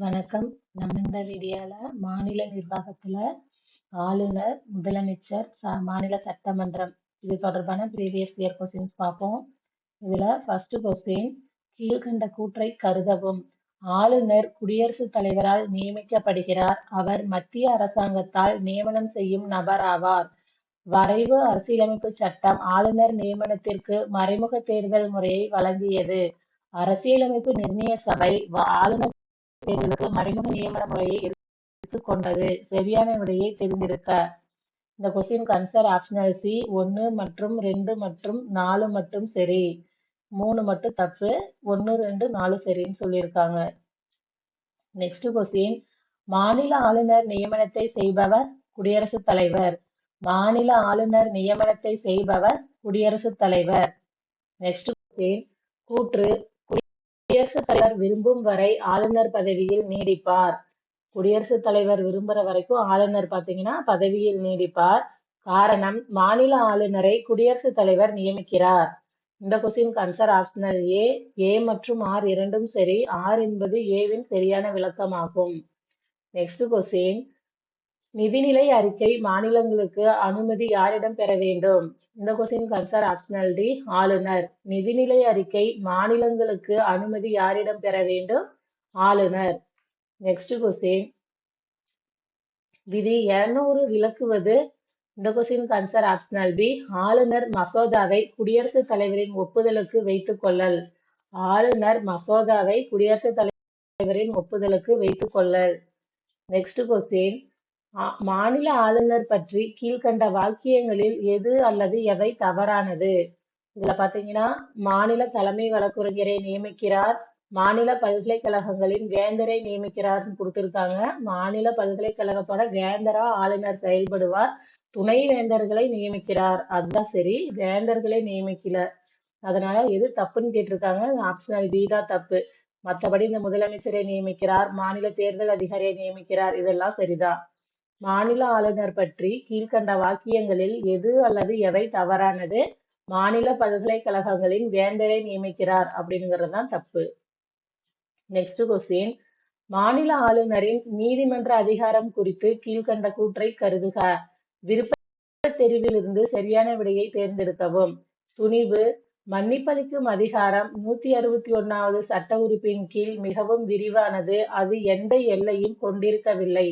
வணக்கம். நம்ம இந்த வீடியோல மாநில நிர்வாகத்துல ஆளுநர், முதலமைச்சர், ச மாநில சட்டமன்றம் இது தொடர்பான ப்ரீவியஸ் இயர் கொஸ்டின்ஸ் பார்ப்போம். இதுல ஃபர்ஸ்ட் கொஸ்டின் கீழ்கண்ட கூற்றை கருதவும். ஆளுநர் குடியரசுத் தலைவரால் நியமிக்கப்படுகிறார். அவர் மத்திய அரசாங்கத்தால் நியமனம் செய்யும் நபர் ஆவார் வரைவு அரசியலமைப்பு சட்டம் ஆளுநர் நியமனத்திற்கு மறைமுக தேர்தல் முறையை வழங்கியது. அரசியலமைப்பு நிர்ணய சபை ஆளுநர் செய்வதற்கு மறைமுக நியமன முறையை எடுத்துக் கொண்டது. சரியான விடையை தெரிந்திருக்க இந்த கொஸ்டின் ஆன்சர் ஆப்ஷனல் சி ஒன்று மற்றும் ரெண்டு மற்றும் நாலு மட்டும் சரி. மூணு மட்டும் தப்பு. ஒன்று ரெண்டு நாலு சரின்னு சொல்லியிருக்காங்க. நெக்ஸ்ட் கொஸ்டின் மாநில ஆளுநர் நியமனத்தை செய்பவர் குடியரசுத் தலைவர். மாநில ஆளுநர் நியமனத்தை செய்பவர் குடியரசுத் தலைவர். நெக்ஸ்ட் கொஸ்டின் கூற்று குடியரசுத் தலைவர் விரும்பும் வரை ஆளுநர் பதவியில் நீடிப்பார். குடியரசுத் தலைவர் விரும்புற வரைக்கும் ஆளுநர் பாத்தீங்கன்னா பதவியில் நீடிப்பார். காரணம் மாநில ஆளுநரை குடியரசுத் தலைவர் நியமிக்கிறார். இந்த question answer optional A A மற்றும் ஆர் இரண்டும் சரி. ஆர் என்பது ஏவின் சரியான விளக்கமாகும். நெக்ஸ்ட் கொஸ்டின் நிதிநிலை அறிக்கை மாநிலங்களுக்கு அனுமதி யாரிடம் பெற வேண்டும்? இந்த கொஸ்டின் ஆன்சர் ஆப்ஷனல் டி ஆளுநர். நிதிநிலை அறிக்கை மாநிலங்களுக்கு அனுமதி யாரிடம் பெற வேண்டும்? ஆளுநர். நெக்ஸ்ட் கொஸ்டின் விதி இருநூறு விளக்குவது இந்த கொஸ்டின் ஆன்சர் ஆப்ஷனல் பி ஆளுநர் மசோதாவை குடியரசுத் தலைவரின் ஒப்புதலுக்கு வைத்துக் கொள்ளல். ஆளுநர் மசோதாவை குடியரசுத் தலைவரின் ஒப்புதலுக்கு வைத்துக் கொள்ளல். நெக்ஸ்ட் கொஸ்டின் மாநில ஆளுநர் பற்றி கீழ்கண்ட வாக்கியங்களில் எது அல்லது எவை தவறானது? இதுல பாத்தீங்கன்னா மாநில தலைமை வழக்குரைஞரை நியமிக்கிறார். மாநில பல்கலைக்கழகங்களின் வேந்தரை நியமிக்கிறார்னு கொடுத்திருக்காங்க. மாநில பல்கலைக்கழகத்தோட வேந்தரா ஆளுநர் செயல்படுவார். துணை வேந்தர்களை நியமிக்கிறார். அதுதான் சரி. வேந்தர்களை நியமிக்கல. அதனால எது தப்புன்னு கேட்டிருக்காங்க. ஆப்ஷனல் பி தான் தப்பு. மற்றபடி இந்த முதலமைச்சரை நியமிக்கிறார். மாநில தேர்தல் அதிகாரியை நியமிக்கிறார். இதெல்லாம் சரிதான். மாநில ஆளுநர் பற்றி கீழ்கண்ட வாக்கியங்களில் எது அல்லது எவை தவறானது? மாநில பல்கலைக்கழகங்களின் வேந்தரை நியமிக்கிறார் அப்படிங்கிறது தான் தப்பு. நெக்ஸ்ட் கொஸ்டின் மாநில ஆளுநரின் நீதிமன்ற அதிகாரம் குறித்து கீழ்கண்ட கூற்றை கருதுக. விருப்ப தெரிவிலிருந்து சரியான விடையை தேர்ந்தெடுக்கவும். துணிவு மன்னிப்பளிக்கும் அதிகாரம் நூத்தி அறுபத்தி ஒன்னாவது சட்ட உறுப்பின் கீழ் மிகவும் விரிவானது. அது எந்த எல்லையும் கொண்டிருக்கவில்லை.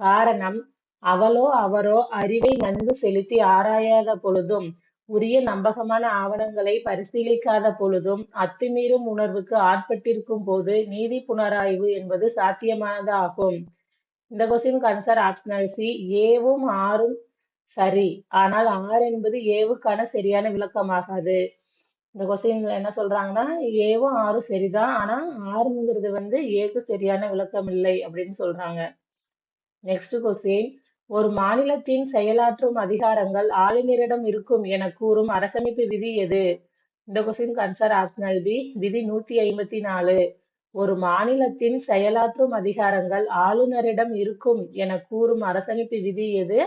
காரணம் அவளோ அவரோ அறிவை நன்கு செலுத்தி ஆராயாத பொழுதும் உரிய நம்பகமான ஆவணங்களை பரிசீலிக்காத பொழுதும் அத்துமீறும் உணர்வுக்கு ஆட்பட்டிருக்கும் போது நீதி புனராய்வு என்பது சாத்தியமானதாகும் இந்த கொஸ்டின் ஆன்சர் ஆப்ஷனல் சி ஏவும் ஆறும் சரி. ஆனால் ஆறு என்பது ஏவுக்கான சரியான விளக்கமாகாது. இந்த கொஸ்டின்ல என்ன சொல்றாங்கன்னா ஏவும் ஆறும் சரிதான். ஆனா ஆறுங்கிறது வந்து ஏக்கு சரியான விளக்கம் இல்லை அப்படின்னு சொல்றாங்க. நெக்ஸ்ட் கொஸ்டின் ஒரு மாநிலத்தின் செயலாற்றும் அதிகாரங்கள் ஆளுநரிடம் இருக்கும் என கூறும் அரசமைப்பு விதி எது? இந்த கொஸ்டின் ஆன்சர் ஆப்ஷனல் பி விதி நூத்தி ஐம்பத்தி நாலு. ஒரு மாநிலத்தின் செயலாற்றும் அதிகாரங்கள் ஆளுநரிடம் இருக்கும் என கூறும் அரசமைப்பு விதி எது?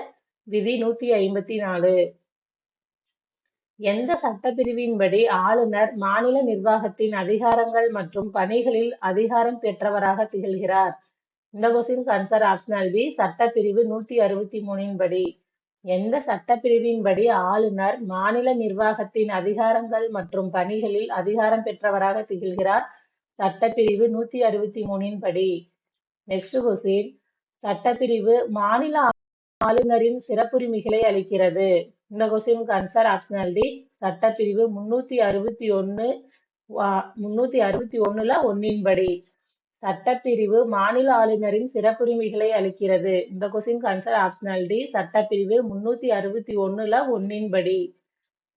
விதி நூத்தி ஐம்பத்தி நாலு. எந்த சட்டப்பிரிவின்படி ஆளுநர் மாநில நிர்வாகத்தின் அதிகாரங்கள் மற்றும் பணிகளில் அதிகாரம் பெற்றவராக திகழ்கிறார்? இந்த கொஸ்டின் ஆன்சர் ஆப்ஷனல் பி சட்டப்பிரிவு நூத்தி அறுபத்தி மூணின் படி. எந்த சட்டப்பிரிவின்படி ஆளுநர் மாநில நிர்வாகத்தின் அதிகாரங்கள் மற்றும் பணிகளில் அதிகாரம் பெற்றவராக திகழ்கிறார்? சட்டப்பிரிவு நூத்தி அறுபத்தி மூணின் படி. நெக்ஸ்ட் கொஸ்டின் சட்டப்பிரிவு மாநில ஆளுநரின் சிறப்புரிமைகளை அளிக்கிறது. இந்த கொஸ்டினுக்கு ஆன்சர் ஆப்ஷனல் டி சட்டப்பிரிவு முன்னூத்தி அறுபத்தி ஒன்னு முன்னூத்தி அறுபத்தி ஒண்ணுல ஒன்னின் படி. சட்டப்பிரிவு மாநில ஆளுநரின் சிறப்புரிமைகளை அளிக்கிறது. இந்த கொசின் ஆன்சர் ஆப்ஷனல் டி சட்டப்பிரிவு முன்னூத்தி அறுபத்தி ஒண்ணுல ஒன்னின் படி.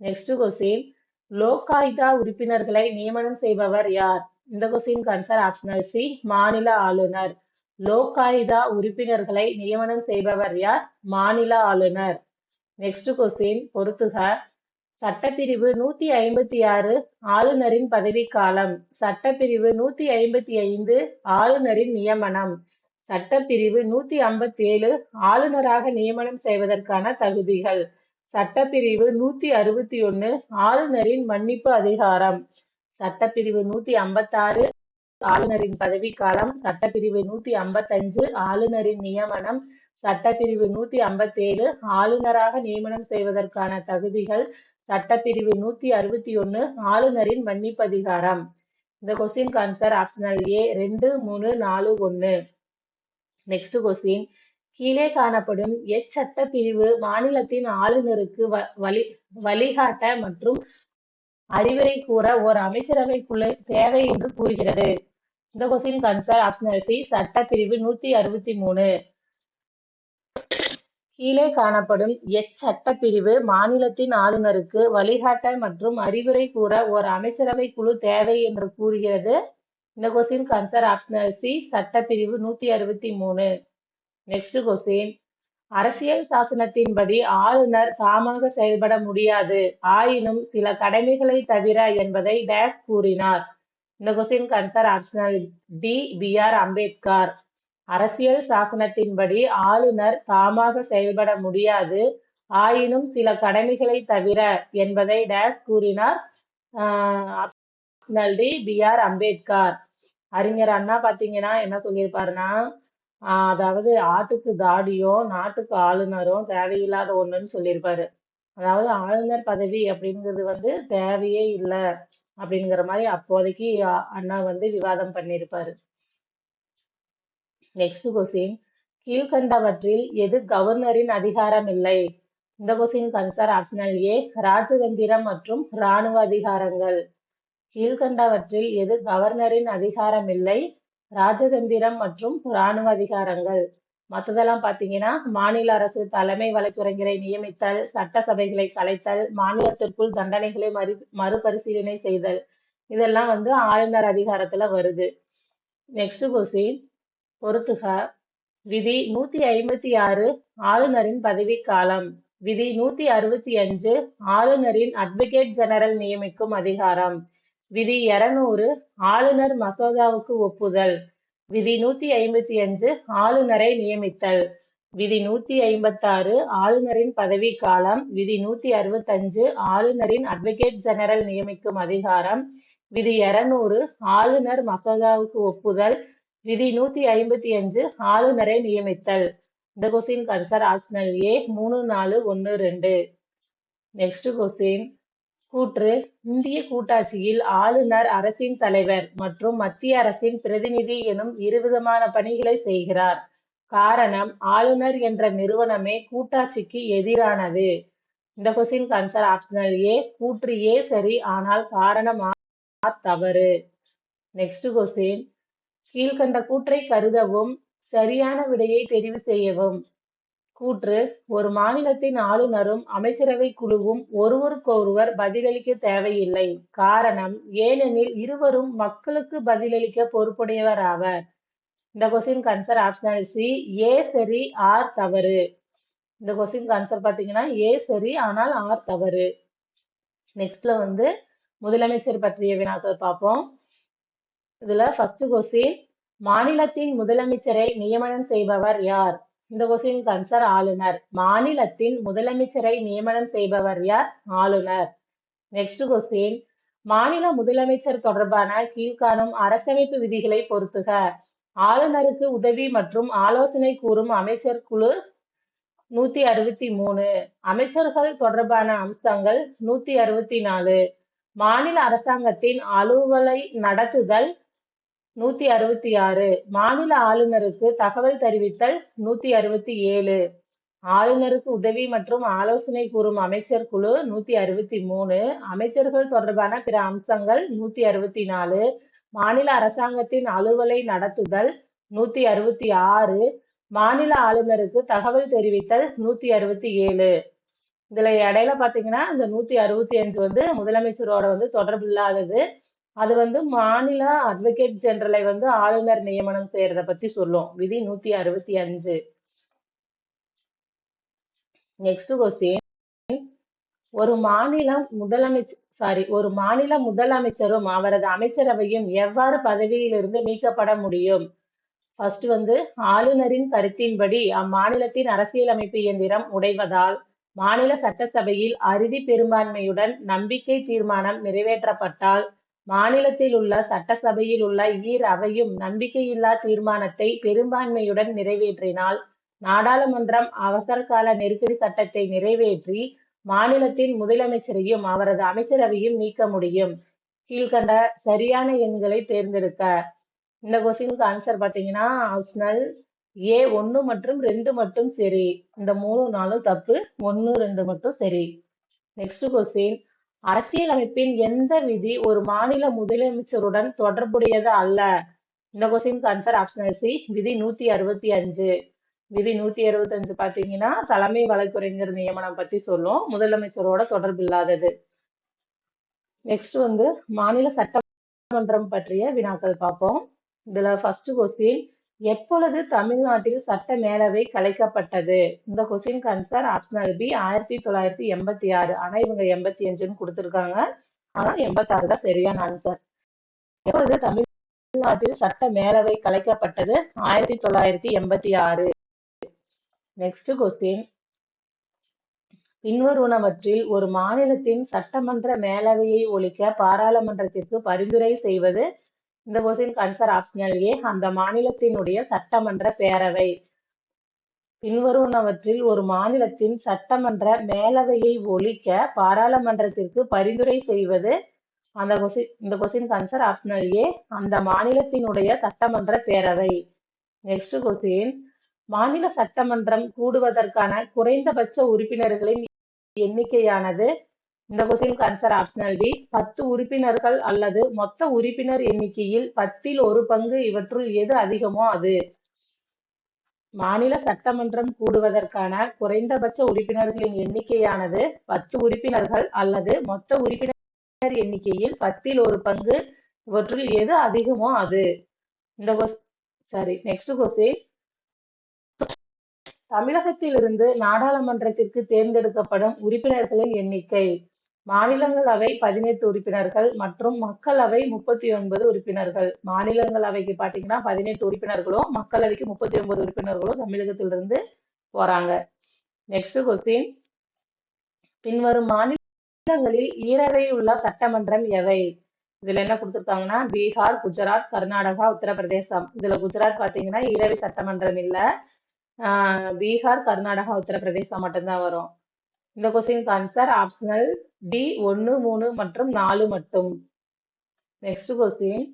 நெக்ஸ்ட் கொஸ்டின் லோக்காயுதா உறுப்பினர்களை நியமனம் செய்பவர் யார்? இந்த கொசின் ஆன்சர் ஆப்ஷனல் சி மாநில ஆளுநர். லோக்காயுதா உறுப்பினர்களை நியமனம் செய்பவர் யார்? மாநில ஆளுநர். நெக்ஸ்ட் கொஸ்டின் பொறுத்துக சட்டப்பிரிவு நூத்தி ஐம்பத்தி ஆறு ஆளுநரின் பதவிக்காலம். சட்டப்பிரிவு நூத்தி ஐம்பத்தி ஐந்து ஆளுநரின் நியமனம். சட்டப்பிரிவு நூத்தி ஐம்பத்தி ஏழு ஆளுநராக நியமனம் செய்வதற்கான தகுதிகள். சட்டப்பிரிவு நூத்தி அறுபத்தி ஒன்னு ஆளுநரின் மன்னிப்பு அதிகாரம். சட்டப்பிரிவு நூத்தி ஐம்பத்தாறு ஆளுநரின் பதவிக்காலம் சட்டப்பிரிவு நூத்தி ஐம்பத்தஞ்சு ஆளுநரின் நியமனம் சட்டப்பிரிவு நூத்தி ஐம்பத்தேழு ஆளுநராக நியமனம் செய்வதற்கான தகுதிகள் சட்டப்பிரிவு நூத்தி அறுபத்தி ஒன்னு ஆளுநரின் மன்னிப்பதிகாரம். இந்த கொஸ்டின் ஆன்சர் ஆப்ஷனல் ஏ ரெண்டு மூணு நாலு ஒண்ணு நெக்ஸ்ட் கொஸ்டின் கீழே காணப்படும் எச்சட்ட பிரிவு மாநிலத்தின் ஆளுநருக்கு வ- வழி வழிகாட்ட மற்றும் அறிவுரை கூற ஒரு அமைச்சரவை குழு தேவை என்று கூறுகிறது. இந்த கொஸ்டின் ஆன்சர் ஆப்ஷனல் சி சட்டப்பிரிவு நூத்தி அறுபத்தி மூணு. கீழே காணப்படும் எச்சட்ட பிரிவு மாநிலத்தின் ஆளுநருக்கு வழிகாட்ட மற்றும் அறிவுரை கூற ஒரு அமைச்சரவை குழு தேவை என்று கூறுகிறது. இந்த கொஸ்டின் ஆன்சர் ஆப்ஷனல் சி சட்டப்பிரிவு நூத்தி அறுபத்தி மூணு. நெக்ஸ்ட் கொஸ்டின் அரசியல் சாசனத்தின்படி ஆளுநர் தாமாக செயல்பட முடியாது. ஆயினும் சில கடமைகளை தவிர என்பதை டேஸ் கூறினார். இந்த question answer optional D B R Ambedkar. அரசியல் சாசனத்தின்படி ஆளுநர் தாமாக செயல்பட முடியாது. ஆயினும் சில கடமைகளை தவிர என்பதை டேஸ் கூறினார். Optional D B R Ambedkar. அறிஞர் அண்ணா பாத்தீங்கன்னா என்ன சொல்லியிருப்பாருன்னா ஆஹ் அதாவது ஆட்டுக்கு தாடியும் நாட்டுக்கு ஆளுநரும் தேவையில்லாத ஒண்ணுன்னு சொல்லியிருப்பாரு. அதாவது ஆளுநர் பதவி அப்படிங்கிறது வந்து தேவையே இல்லை அப்படிங்கிற மாதிரி அப்போதைக்கு அண்ணா வந்து விவாதம் பண்ணியிருப்பாரு. Next question. கீழ்கண்டவற்றில் எது கவர்னரின் அதிகாரம் இல்லை? இந்த கொஸ்டின் கன்சர் ஆப்ஷனல் ஏ ராஜதந்திரம் மற்றும் இராணுவ அதிகாரங்கள். கீழ்கண்டவற்றில் எது கவர்னரின் அதிகாரம் இல்லை? ராஜதந்திரம் மற்றும் இராணுவ அதிகாரங்கள். மற்றதெல்லாம் பார்த்தீங்கன்னா மாநில அரசு தலைமை வழக்குரைஞரை நியமித்தல் சட்டசபைகளை கலைத்தல் மாநிலத்திற்குள் தண்டனைகளை மறு மறுபரிசீலனை செய்தல். இதெல்லாம் வந்து ஆளுநர் அதிகாரத்துல வருது. Next question. பொறுத்துக. விதி நூத்தி ஐம்பத்தி ஆறு ஆளுநரின் பதவிக்காலம். விதி நூத்தி அறுபத்தி அஞ்சு ஆளுநரின் அட்வொகேட் ஜெனரல் நியமிக்கும் அதிகாரம். விதி இருநூறு ஆளுநர் மசோதாவுக்கு ஒப்புதல். விதி நூத்தி ஐம்பத்தி அஞ்சு ஆளுநரை நியமித்தல். விதி நூத்தி ஐம்பத்தாறு ஆளுநரின் பதவிக்காலம். விதி நூத்தி அறுபத்தஞ்சு ஆளுநரின் அட்வொகேட் ஜெனரல் நியமிக்கும் அதிகாரம். விதி இருநூறு ஆளுநர் மசோதாவுக்கு ஒப்புதல். விதி நூத்தி ஐம்பத்தி அஞ்சு ஆளுநரை நியமித்தல். இந்த கொஸ்டின் ஆன்சர் ஆப்ஷனல் ஏ மூணு நாலு ஒன்று ரெண்டு. நெக்ஸ்ட் கொஸ்டின் கூற்று இந்திய கூட்டாட்சியில் ஆளுநர் அரசின் தலைவர் மற்றும் மத்திய அரசின் பிரதிநிதி எனும் இருவிதமான பணிகளை செய்கிறார். காரணம் ஆளுநர் என்ற நிறுவனமே கூட்டாட்சிக்கு எதிரானது. இந்த கொஸ்டின் ஆன்சர் ஆப்ஷனல் ஏ கூற்று ஏ சரி ஆனால் காரணம் தவறு. நெக்ஸ்ட் கொஸ்டின் கீழ்கண்ட கூற்றை கருதவும் சரியான விடையை தெரிவு செய்யவும். கூற்று ஒரு மாநிலத்தின் ஆளுநரும் அமைச்சரவை குழுவும் ஒருவருக்கொருவர் பதிலளிக்க தேவையில்லை. காரணம் ஏனெனில் இருவரும் மக்களுக்கு பதிலளிக்க பொறுப்புடையவர் ஆவர். இந்த question answer optional C A சரி ஆர் தவறு. இந்த கொஸ்டின் ஆன்சர் பார்த்தீங்கன்னா ஏ சரி ஆனால் ஆர் தவறு. நெக்ஸ்ட்ல வந்து முதலமைச்சர் பற்றிய வினாக்கள் பார்ப்போம். இதுல ஃபர்ஸ்ட் கொஸ்டின் மாநிலத்தின் முதலமைச்சரை நியமனம் செய்பவர் யார்? இந்த கொஸ்டின் ஆன்சர் ஆளுநர். மாநிலத்தின் முதலமைச்சரை நியமனம் செய்பவர் யார்? ஆளுநர். நெக்ஸ்ட் கொஸ்டின் மாநில முதலமைச்சர் தொடர்பான கீழ்காணும் அரசமைப்பு விதிகளை பொறுத்துக. ஆளுநருக்கு உதவி மற்றும் ஆலோசனை கூறும் அமைச்சர் குழு நூத்தி அறுபத்தி மூணு. அமைச்சர்கள் தொடர்பான அம்சங்கள் நூத்தி அறுபத்தி நாலு. மாநில அரசாங்கத்தின் அலுவலை நடத்துதல் நூத்தி அறுபத்தி ஆறு. மாநில ஆளுநருக்கு தகவல் தெரிவித்தல் நூத்தி அறுபத்தி ஏழு. ஆளுநருக்கு உதவி மற்றும் ஆலோசனை கூறும் அமைச்சர் குழு நூத்தி அறுபத்தி மூணு. அமைச்சர்கள் தொடர்பான பிற அம்சங்கள் நூத்தி அறுபத்தி நாலு. மாநில அரசாங்கத்தின் அலுவலை நடத்துதல் நூத்தி அறுபத்தி ஆறு. மாநில ஆளுநருக்கு தகவல் தெரிவித்தல் நூத்தி அறுபத்தி ஏழு. இதுல இடையில பாத்தீங்கன்னா இந்த நூத்தி அறுபத்தி அஞ்சு வந்து முதலமைச்சரோட வந்து தொடர்பு இல்லாதது. அது வந்து மாநில அட்வொகேட் ஜெனரலை வந்து ஆளுநர் நியமனம் செய்யறத பத்தி சொல்லும். விதி நூத்தி அறுபத்தி அஞ்சு. நெக்ஸ்ட் கொஸ்டின் ஒரு மாநிலம் முதலமைச்சர் சாரி ஒரு மாநில முதலமைச்சரும் அவரது அமைச்சரவையும் எவ்வாறு பதவியிலிருந்து நீக்கப்பட முடியும்? ஃபர்ஸ்ட் வந்து ஆளுநரின் கருத்தின்படி அம்மாநிலத்தின் அரசியலமைப்பு இயந்திரம் உடைவதால் மாநில சட்டசபையில் அறுதி பெரும்பான்மையுடன் நம்பிக்கை தீர்மானம் நிறைவேற்றப்பட்டால் மாநிலத்தில் உள்ள சட்டசபையில் உள்ள ஈர் அவையும் நம்பிக்கையில்லா தீர்மானத்தை பெரும்பான்மையுடன் நிறைவேற்றினால் நாடாளுமன்றம் அவசர கால நெருக்கடி சட்டத்தை நிறைவேற்றி மாநிலத்தின் முதலமைச்சரையும் அவரது அமைச்சரவையும் நீக்க முடியும். கீழ்கண்ட சரியான எண்களை தேர்ந்தெடுக்க. இந்த கொஸ்டினுக்கு ஆன்சர் பார்த்தீங்கன்னா ஆப்ஷனல் ஏ ஒன்று மற்றும் ரெண்டு மட்டும் சரி. இந்த மூணு நாளும் தப்பு ஒன்று ரெண்டு மட்டும் சரி. நெக்ஸ்ட் கொஸ்டின் அரசியலமைப்பின் எந்த விதி ஒரு மாநில முதலமைச்சருடன் தொடர்புடையது அல்ல? இந்த கொஸ்டினுக்கு ஆன்சர் ஆப்ஷனல் சி விதி நூத்தி அறுபத்தி அஞ்சு. விதி நூத்தி அறுபத்தி அஞ்சு பாத்தீங்கன்னா தலைமை வழக்குரைஞர் நியமனம் பத்தி சொல்லும். முதலமைச்சரோட தொடர்பு இல்லாதது. நெக்ஸ்ட் வந்து மாநில சட்டமன்றம் பற்றிய வினாக்கள் பார்ப்போம். இதுல ஃபர்ஸ்ட் கொஸ்டின் எப்பொழுது தமிழ்நாட்டில் சட்ட மேலவை கலைக்கப்பட்டது? இந்த கொஸ்டின் ஆன்சர் ஆப்ஷனல் பி ஆயிரத்தி தொள்ளாயிரத்தி எண்பத்தி ஆறு. ஆனா இவங்க எண்பத்தி அஞ்சுன்னு கொடுத்துருக்காங்க. ஆனா எண்பத்தாறு தான் சரியான ஆன்சர் எப்பொழுது தமிழ்நாட்டில் சட்ட மேலவை கலைக்கப்பட்டது? ஆயிரத்தி தொள்ளாயிரத்தி எண்பத்தி ஆறு. நெக்ஸ்ட் கொஸ்டின் பின்வருவனவற்றில் ஒரு மாநிலத்தின் சட்டமன்ற மேலவையை ஒழிக்க பாராளுமன்றத்திற்கு பரிந்துரை செய்வது இந்த கொஸ்டின் ஆன்சர் ஆப்ஷனல் ஏ அந்த மாநிலத்தினுடைய சட்டமன்ற பேரவை. பின்வருவனவற்றில் ஒரு மாநிலத்தின் சட்டமன்ற மேலவையை ஒழிக்க பாராளுமன்றத்திற்கு பரிந்துரை செய்வது அந்த கொஸ்டின் இந்த கொஸ்டின் ஆன்சர் ஆப்ஷனல் ஏ அந்த மாநிலத்தினுடைய சட்டமன்ற பேரவை. நெக்ஸ்ட் கொஸ்டின் மாநில சட்டமன்றம் கூடுவதற்கான குறைந்தபட்ச உறுப்பினர்களின் எண்ணிக்கையானது இந்த கொஸ்டினுக்கு ஆன்சர் ஆப்ஷனல் டி பத்து உறுப்பினர்கள் அல்லது மொத்த உறுப்பினர் எண்ணிக்கையில் பத்தில் ஒரு பங்கு இவற்றுள் எது அதிகமோ அது. மாநில சட்டமன்றம் கூடுவதற்கான குறைந்தபட்ச உறுப்பினர்களின் எண்ணிக்கையானது பத்து உறுப்பினர்கள் அல்லது மொத்த உறுப்பினர் எண்ணிக்கையில் பத்தில் ஒரு பங்கு இவற்றுள் எது அதிகமோ அது. இந்த சாரி நெக்ஸ்ட் கொஸ்டின் தமிழகத்திலிருந்து நாடாளுமன்றத்திற்கு தேர்ந்தெடுக்கப்படும் உறுப்பினர்களின் எண்ணிக்கை. மாநிலங்களவை பதினெட்டு உறுப்பினர்கள் மற்றும் மக்களவை முப்பத்தி ஒன்பது உறுப்பினர்கள். மாநிலங்களவைக்கு பாத்தீங்கன்னா பதினெட்டு உறுப்பினர்களும் மக்களவைக்கு முப்பத்தி ஒன்பது உறுப்பினர்களும் தமிழகத்திலிருந்து போறாங்க. நெக்ஸ்ட் கொஸ்டின் பின்வரும் மாநிலங்களில் ஈரவை உள்ள சட்டமன்றம் எவை? இதுல என்ன கொடுத்துருக்காங்கன்னா பீகார் குஜராத் கர்நாடகா உத்தரப்பிரதேசம். இதுல குஜராத் பாத்தீங்கன்னா ஈரவை சட்டமன்றம் இல்ல. பீகார் கர்நாடகா உத்தரப்பிரதேசம் மட்டும்தான் வரும். இந்த கொஸ்டினுக்கு ஆன்சர் ஆப்ஷனல் டி ஒன்று மூணு மற்றும் நாலு மட்டும். நெக்ஸ்ட் கொஸ்டின்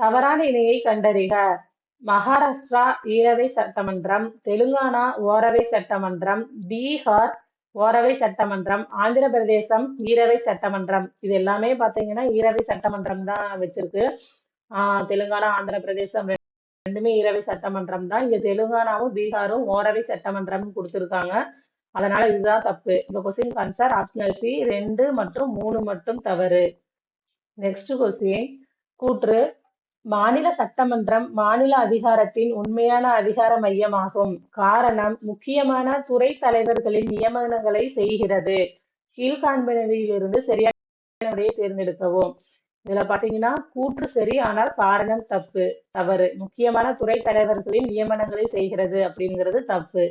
தவறான இணையை கண்டறிக. மகாராஷ்டிரா ஈரவை சட்டமன்றம் தெலுங்கானா ஓரவை சட்டமன்றம் பீகார் ஓரவை சட்டமன்றம் ஆந்திர பிரதேசம் ஈரவை சட்டமன்றம். இது எல்லாமே பார்த்தீங்கன்னா ஈரவை சட்டமன்றம் தான் வச்சிருக்கு. ஆஹ் தெலுங்கானா ஆந்திர பிரதேசம் ரெண்டுமே ஈரவை சட்டமன்றம் தான். இங்க தெலுங்கானாவும் பீகாரும் ஓரவை சட்டமன்றம் கொடுத்துருக்காங்க. அதனால இதுதான் தப்பு. இந்த கொஸ்டின் ஆன்சர் ஆப்ஷனல் சி ரெண்டு மற்றும் மூணு மட்டும் தவறு. நெக்ஸ்ட் கொஸ்டின் கூற்று. மாநில சட்டமன்றம் மாநில அதிகாரத்தின் உண்மையான அதிகார மையமாகும். காரணம் முக்கியமான துறை தலைவர்களின் நியமனங்களை செய்கிறது. கீழ்காண்பனவிலிருந்து சரியான தேர்ந்தெடுக்கவும். இதுல பாத்தீங்கன்னா கூற்று சரி ஆனால் காரணம் தப்பு தவறு. முக்கியமான துறை தலைவர்களின் நியமனங்களை செய்கிறது அப்படிங்கிறது தப்பு.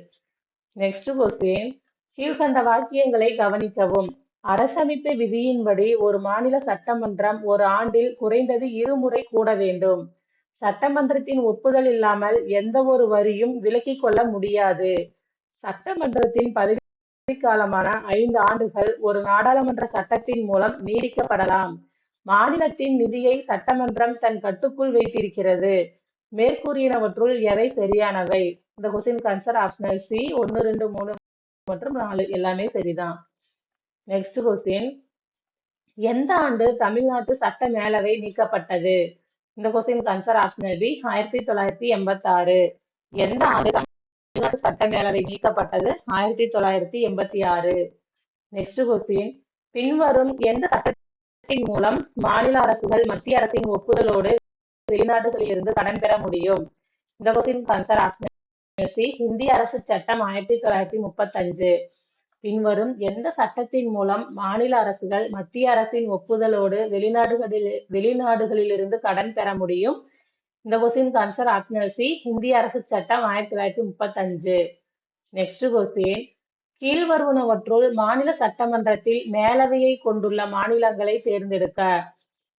நெக்ஸ்ட் கொஸ்டின் கீழ்கண்ட வாக்கியங்களை கவனிக்கவும். அரசமைப்பு விதியின்படி ஒரு மாநில சட்டமன்றம் ஒரு ஆண்டில் குறைந்தது இருமுறை கூட வேண்டும். சட்டமன்றத்தின் ஒப்புதல் இல்லாமல் எந்த ஒரு வரியும் விலக்கிக் கொள்ள முடியாது. சட்டமன்றத்தின் பதவிக்காலமான ஐந்து ஆண்டுகள் ஒரு நாடாளுமன்ற சட்டத்தின் மூலம் நீடிக்கப்படலாம். மாநிலத்தின் நிதியை சட்டமன்றம் தன் கட்டுக்குள் வைத்திருக்கிறது. மேற்கூறியனவற்றுள் எவை சரியானவை? இந்த கொஸ்டின் ஆன்சர் ஆப்ஷனல் சி ஒன்று ரெண்டு மூணு மற்றும் நாலு எல்லாமே சரிதான். நெக்ஸ்ட் கொஸ்டின் எந்த ஆண்டு தமிழ்நாட்டு சட்ட மேலவை நீக்கப்பட்டது? இந்த கொஸ்டின் ஆன்சர் ஆப்ஷனல் பி ஆயிரத்தி தொள்ளாயிரத்தி எண்பத்தி ஆறு எந்த ஆண்டு தமிழ்நாட்டு சட்ட மேலவை நீக்கப்பட்டது? ஆயிரத்தி தொள்ளாயிரத்தி எண்பத்தி ஆறு நெக்ஸ்ட் கொஸ்டின் பின்வரும் எந்த சட்டத்தின் மூலம் மாநில அரசுகள் மத்திய அரசின் ஒப்புதலோடு வெளிநாடுகளில் இருந்து கடன் பெற முடியும். இந்த கொஸ்டின் ஆன்சர் ஆப்ஷனல் சி இந்திய அரசு சட்டம் ஆயிரத்தி தொள்ளாயிரத்தி முப்பத்தஞ்சு பின்வரும் எந்த சட்டத்தின் மூலம் மாநில அரசுகள் மத்திய அரசின் ஒப்புதலோடு வெளிநாடுகளில் வெளிநாடுகளிலிருந்து கடன் பெற முடியும்? இந்த கொஸ்டின் ஆன்சர் ஆப்ஷனல் சி இந்திய அரசு சட்டம் ஆயிரத்தி தொள்ளாயிரத்தி முப்பத்தஞ்சு. நெக்ஸ்ட் கொஸ்டின் கீழ்வருவனவற்றுள் மாநில சட்டமன்றத்தில் மேலவையை கொண்டுள்ள மாநிலங்களை தேர்ந்தெடுக்க.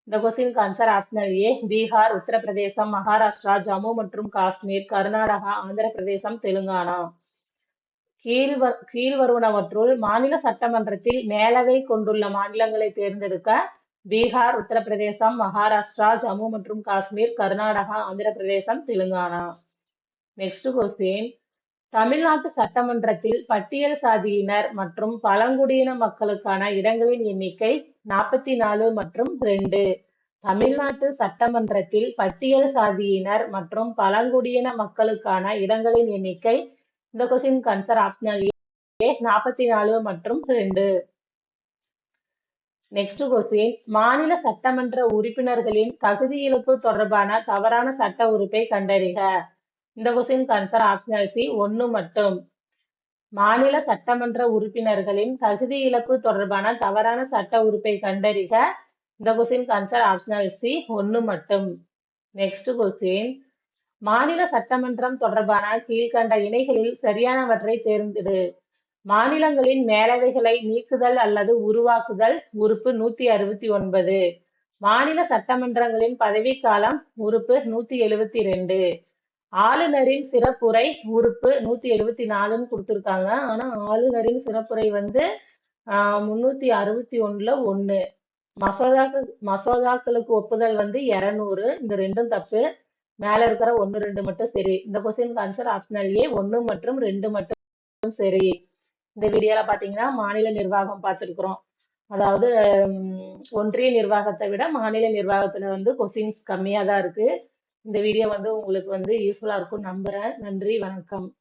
இந்த கொஸ்டினுக்கு answer optional A Bihar Uttar Pradesh Maharashtra Jammu மற்றும் காஷ்மீர் கர்நாடகா ஆந்திர பிரதேசம் தெலுங்கானா. கீழ்வ கீழ்வருவனவற்றுள் மாநில சட்டமன்றத்தில் மேலவை கொண்டுள்ள மாநிலங்களை தேர்ந்தெடுக்க பீகார் உத்தரப்பிரதேசம் மகாராஷ்டிரா ஜம்மு மற்றும் காஷ்மீர் கர்நாடகா ஆந்திர பிரதேசம் தெலுங்கானா. நெக்ஸ்ட் கொஸ்டின் தமிழ்நாட்டு சட்டமன்றத்தில் பட்டியல் சாதியினர் மற்றும் பழங்குடியின மக்களுக்கான இடங்களின் எண்ணிக்கை நாற்பத்தி நாலு மற்றும் ரெண்டு. தமிழ்நாட்டு சட்டமன்றத்தில் பட்டியல் சாதியினர் மற்றும் பழங்குடியின மக்களுக்கான இடங்களின் எண்ணிக்கை இந்த கொஸ்டின் ஆன்சர் ஆப்ஷனல் ஏ நாற்பத்தி நாலு மற்றும் ரெண்டு. நெக்ஸ்ட் கொஸ்டின் மாநில சட்டமன்ற உறுப்பினர்களின் தகுதி இழப்பு தொடர்பான தவறான சட்ட உறுப்பை கண்டறிக. இந்த கொஸ்டின் ஆன்சர் ஆப்ஷனல் சி ஒன்று மட்டும். மாநில சட்டமன்ற உறுப்பினர்களின் தகுதி இழப்பு தொடர்பான தவறான சட்ட உறுப்பை கண்டறிக. இந்த கொஸ்டின் ஆன்சர் ஆப்ஷனல் சி ஒன்று மட்டும். நெக்ஸ்ட் கொஸ்டின் மாநில சட்டமன்றம் தொடர்பான கீழ்கண்ட இணைகளில் சரியானவற்றை தேர்ந்தெடு. மாநிலங்களின் மேலவைகளை நீக்குதல் அல்லது உருவாக்குதல் உறுப்பு நூத்தி அறுபத்தி ஒன்பது. மாநில சட்டமன்றங்களின் பதவிக்காலம் உறுப்பு நூத்தி எழுபத்தி ரெண்டு. ஆளுநரின் சிறப்புரை உறுப்பு நூத்தி எழுபத்தி நாலுன்னு கொடுத்துருக்காங்க. ஆனா ஆளுநரின் சிறப்புரை வந்து ஆஹ் முன்னூத்தி அறுபத்தி ஒண்ணுல ஒண்ணு. மசோதாக்கள் மசோதாக்களுக்கு ஒப்புதல் வந்து இருநூறு. இந்த ரெண்டும் தப்பு. மேல இருக்கிற ஒன்னு ரெண்டு மட்டும் சரி. இந்த கொஸ்டின் ஆன்சர் ஆப்ஷனல் ஏ ஒன்னு மற்றும் ரெண்டு மட்டும் சரி. இந்த வீடியோல பாத்தீங்கன்னா மாநில நிர்வாகம் பார்த்துருக்குறோம் அதாவது ஒன்றிய நிர்வாகத்தை விட மாநில நிர்வாகத்துல வந்து கொஸ்டின்ஸ் கம்மியா தான் இருக்கு. இந்த வீடியோ வந்து உங்களுக்கு வந்து யூஸ்ஃபுல்லா இருக்கும் நம்புறேன். நன்றி வணக்கம்.